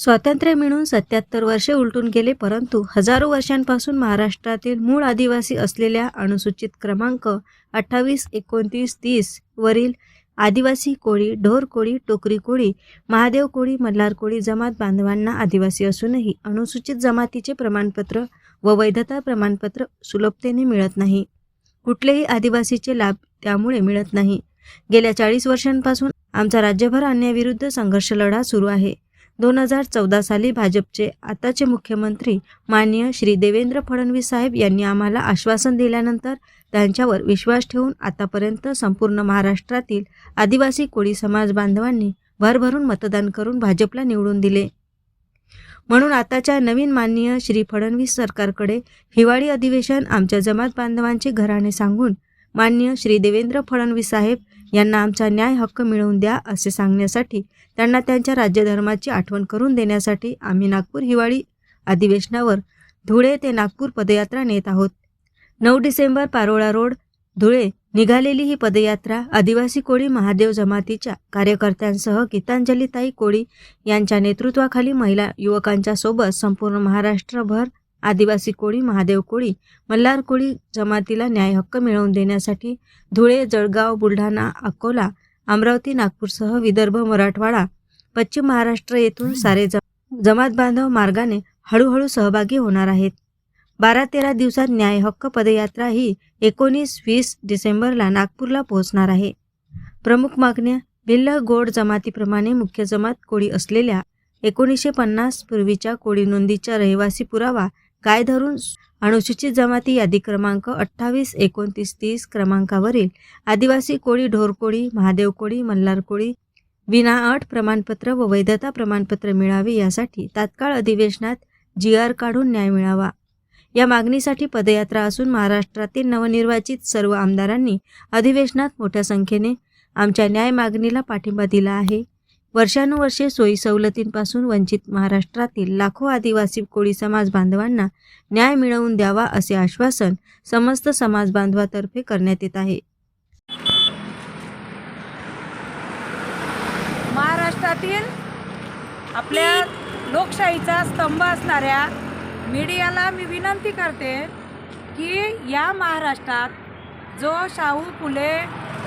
स्वातंत्र्य मिळून सत्याहत्तर वर्षे उलटून गेले परंतु हजारो वर्षांपासून महाराष्ट्रातील मूळ आदिवासी असलेल्या अनुसूचित क्रमांक अठ्ठावीस एकोणतीस तीस वरील आदिवासी कोळी ढोर कोळी टोकरी कोळी महादेव कोळी मल्हार कोळी जमात बांधवांना आदिवासी असूनही अनुसूचित जमातीचे प्रमाणपत्र व वैधता प्रमाणपत्र सुलभतेने मिळत नाही. कुठलेही आदिवासीचे लाभ त्यामुळे मिळत नाही. गेल्या चाळीस वर्षांपासून आमचा राज्यभर अन्यायाविरुद्ध संघर्ष लढा सुरू आहे. दोन हजार चौदा साली भाजपचे आताचे मुख्यमंत्री माननीय श्री देवेंद्र फडणवीस साहेब यांनी आम्हाला आश्वासन दिल्यानंतर त्यांच्यावर विश्वास ठेवून आतापर्यंत संपूर्ण महाराष्ट्रातील आदिवासी कोळी समाज बांधवांनी भरभरून मतदान करून भाजपला निवडून दिले. म्हणून आताच्या नवीन माननीय श्री फडणवीस सरकारकडे हिवाळी अधिवेशन आमच्या जमात बांधवांचे घराणे सांगून माननीय श्री देवेंद्र फडणवीस साहेब यांना आमचा न्याय हक्क मिळवून द्या असे सांगण्यासाठी त्यांना त्यांच्या राज्यधर्माची आठवण करून देण्यासाठी आम्ही नागपूर हिवाळी अधिवेशनावर धुळे ते नागपूर पदयात्रा नेत आहोत. नऊ डिसेंबर पारोळा रोड धुळे निघालेली ही पदयात्रा आदिवासी कोळी महादेव जमातीच्या कार्यकर्त्यांसह गीतांजलीताई कोळी यांच्या नेतृत्वाखाली महिला युवकांच्या सोबत संपूर्ण महाराष्ट्रभर आदिवासी कोळी महादेव कोळी मल्हार कोळी जमातीला न्याय हक्क मिळवून देण्यासाठी धुळे जळगाव बुलढाणा अकोला अमरावती नागपूरसह विदर्भ मराठवाडा पश्चिम महाराष्ट्र येथून सारे जम जमात बांधव मार्गाने हळूहळू सहभागी होणार आहेत. बारा तेरा दिवसात न्याय हक्क पदयात्रा ही एकोणीस वीस डिसेंबरला नागपूरला पोहोचणार आहे. प्रमुख मागण्या भिल्ल गोड जमातीप्रमाणे मुख्य जमात कोळी असलेल्या एकोणीसशे पन्नास पूर्वीच्या कोळी नोंदीच्या रहिवासी पुरावा काय धरून? अनुसूचित जमाती यादी क्रमांक अठ्ठावीस एकोणतीस तीस क्रमांकावरील आदिवासी कोळी ढोरकोळी महादेव कोळी मल्हार कोळी विनाअट प्रमाणपत्र व वैधता प्रमाणपत्र मिळावे यासाठी तात्काळ अधिवेशनात जी आर काढून न्याय मिळावा. या मागणीसाठी पदयात्रा असून महाराष्ट्रातील नवनिर्वाचित सर्व आमदारांनी अधिवेशनात मोठ्या संख्येने आमच्या न्याय मागणीला पाठिंबा दिला आहे. वर्षानुवर्षे सोयी सवलतींपासून वंचित महाराष्ट्रातील लाखो आदिवासी कोळी समाज बांधवांना न्याय मिळवून द्यावा असे आश्वासन समस्त समाज बांधवातर्फे करण्यात येत आहे. महाराष्ट्रातील आपल्या लोकशाहीचा स्तंभ असणाऱ्या मीडियाला मी विनंती करते की या महाराष्ट्रात जो शाहू फुले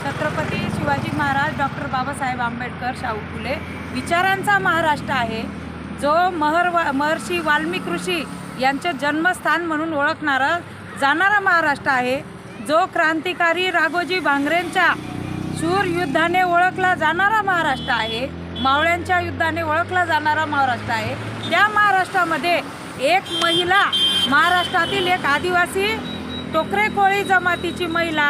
छत्रपती शिवाजी महाराज डॉक्टर बाबासाहेब आंबेडकर शाहू फुले. विचारांचा महाराष्ट्र आहे जो महर वा महर्षी वाल्मिक ऋषी यांचं जन्मस्थान म्हणून ओळखणारा जाणारा महाराष्ट्र आहे जो क्रांतिकारी राघोजी भांगरेंच्या शूर युद्धाने ओळखला जाणारा महाराष्ट्र आहे मावळ्यांच्या युद्धाने ओळखला जाणारा महाराष्ट्र आहे. त्या महाराष्ट्रामध्ये एक महिला महाराष्ट्रातील एक आदिवासी टोकरे कोळी जमातीची महिला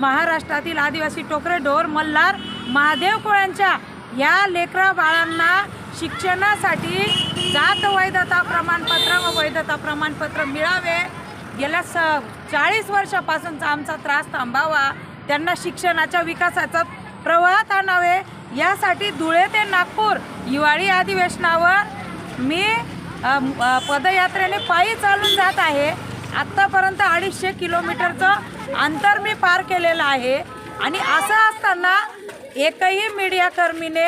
महाराष्ट्रातील आदिवासी टोकरे ढोर मल्हार महादेव कोळ्यांच्या या लेकरा बाळांना शिक्षणासाठी जात वैधता प्रमाणपत्र व वैधता प्रमाणपत्र मिळावे. गेल्या स चाळीस वर्षापासूनचा आमचा त्रास थांबावा. त्यांना शिक्षणाच्या विकासाचा प्रवाहात आणावे. यासाठी धुळे ते नागपूर हिवाळी अधिवेशनावर मी पदयात्रेने पायी चालून जात आहे. आत्तापर्यंत अडीचशे किलोमीटरचं अंतर मी पार केलेलं आहे. आणि असं असताना एकही मीडियाकर्मीने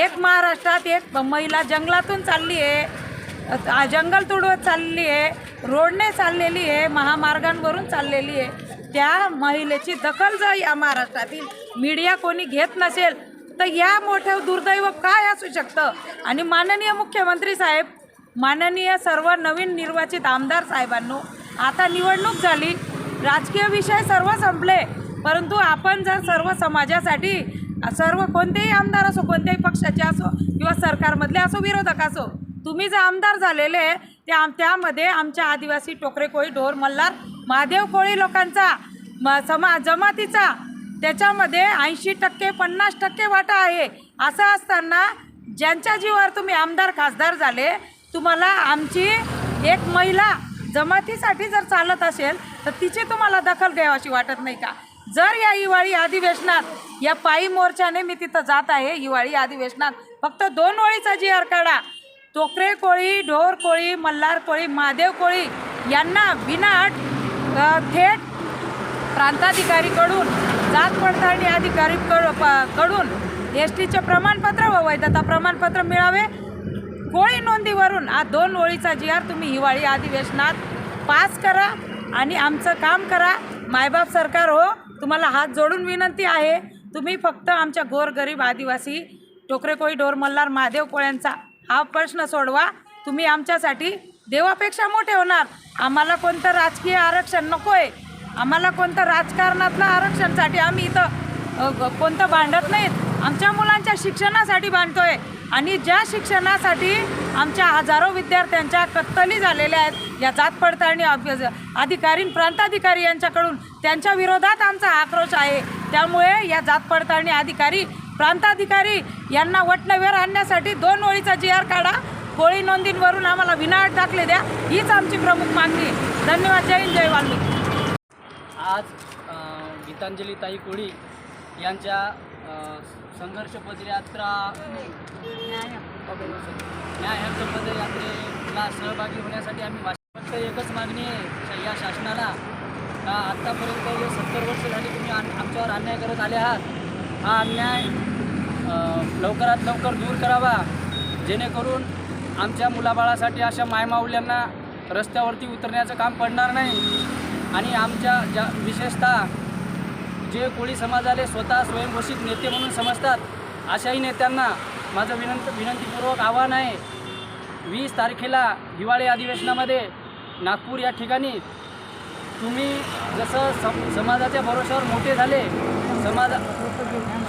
एक महाराष्ट्रात एक महिला जंगलातून चालली आहे जंगल तुडवत चाललेली आहे रोडने चाललेली आहे महामार्गांवरून चाललेली आहे. त्या महिलेची दखल जर या महाराष्ट्रातील मीडिया कोणी घेत नसेल तर या मोठं दुर्दैव काय असू शकतं? आणि माननीय मुख्यमंत्री साहेब माननीय सर्व नवीन निर्वाचित आमदार साहेबांनो आता निवडणूक झाली. राजकीय विषय सर्व संपले. परंतु आपण जर सर्व समाजासाठी सर्व कोणतेही आमदार असो कोणत्याही पक्षाचे असो किंवा सरकारमधले असो विरोधक असो तुम्ही जे आमदार झालेले त्या त्यामध्ये आमच्या आदिवासी टोकरे कोळी ढोर मल्हार महादेव कोळी लोकांचा म समा जमातीचा त्याच्यामध्ये ऐंशी टक्के पन्नास टक्के वाटा आहे. असं असताना ज्यांच्या जीवावर तुम्ही आमदार खासदार झाले तुम्हाला आमची एक महिला जमातीसाठी जर चालत असेल तर तिची तुम्हाला दखल घ्यावाशी वाटत नाही का? जर या हिवाळी अधिवेशनात या पायी मोर्चाने मी तिथं जात आहे हिवाळी अधिवेशनात फक्त दोन ओळीचा जी आर काढा. टोकरे कोळी ढोर कोळी मल्हार कोळी महादेव कोळी यांना विनाट थेट प्रांताधिकारीकडून जात पडताळणी अधिकारी कडून एस टीचे प्रमाणपत्र व वैधता प्रमाणपत्र मिळावे. कोळी नोंदीवरून हा दोन ओळीचा जी आर तुम्ही हिवाळी अधिवेशनात पास करा आणि आमचं काम करा. मायबाप सरकार हो तुम्हाला हात जोडून विनंती आहे. तुम्ही फक्त आमच्या गोरगरीब आदिवासी टोकरे कोळी डोर मल्हार महादेव कोळ्यांचा हा प्रश्न सोडवा. तुम्ही आमच्यासाठी देवापेक्षा मोठे होणार. आम्हाला कोणतं राजकीय आरक्षण नको आहे आम्हाला कोणतं राजकारणातलं आरक्षणसाठी आम्ही इथं कोणतं भांडत नाहीत. आमच्या मुलांच्या शिक्षणासाठी भांडतोय. आणि ज्या शिक्षणासाठी आमच्या हजारो विद्यार्थ्यांच्या कत्तली झालेल्या आहेत या जात पडताळणी अधिकारी प्रांताधिकारी यांच्याकडून त्यांच्या विरोधात आमचा आक्रोश आहे. त्यामुळे या जात पडताळणी अधिकारी प्रांताधिकारी यांना वटनवेर आणण्यासाठी दोन ओळीचा जी आर काढा. कोळी नोंदींवरून आम्हाला विनाट दाखले द्या. हीच आमची प्रमुख मागणी. आहे धन्यवाद. जय हिंद जय वाल्मिक. आज गीतांजली ताई कोळी यांच्या संघर्ष पदयात्रा न्याय हक्क पदयात्रेला सहभागी होण्यासाठी आम्ही फक्त एकच मागणी आहे या शासनाला. का आत्तापर्यंत जे सत्तर वर्ष झाली तुम्ही आम- आमच्यावर अन्याय करत आले आहात. हा अन्याय लवकरात लवकर दूर करावा. जेणेकरून आमच्या मुलाबाळासाठी अशा मायमाऊल्यांना रस्त्यावरती उतरण्याचं काम पडणार नाही. आणि आमच्या ज्या विशेषतः जे कोळी समाजाले स्वतः स्वयंघोषित नेते म्हणून समजतात अशाही नेत्यांना माझं विनंत विनंतीपूर्वक आव्हान आहे. वीस तारखेला हिवाळी अधिवेशनामध्ये नागपूर या ठिकाणी तुम्ही जसं सम समाजाच्या भरोश्यावर मोठे झाले समाजा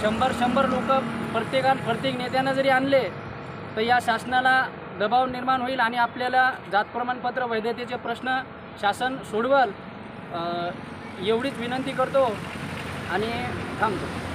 शंभर शंभर लोक प्रत्येका प्रत्येक नेत्यांना जरी आणले तर या शासनाला दबाव निर्माण होईल आणि आपल्याला जात प्रमाणपत्र वैधतेचे प्रश्न शासन सोडवल. एवढीच विनंती करतो. आणि थांबतो.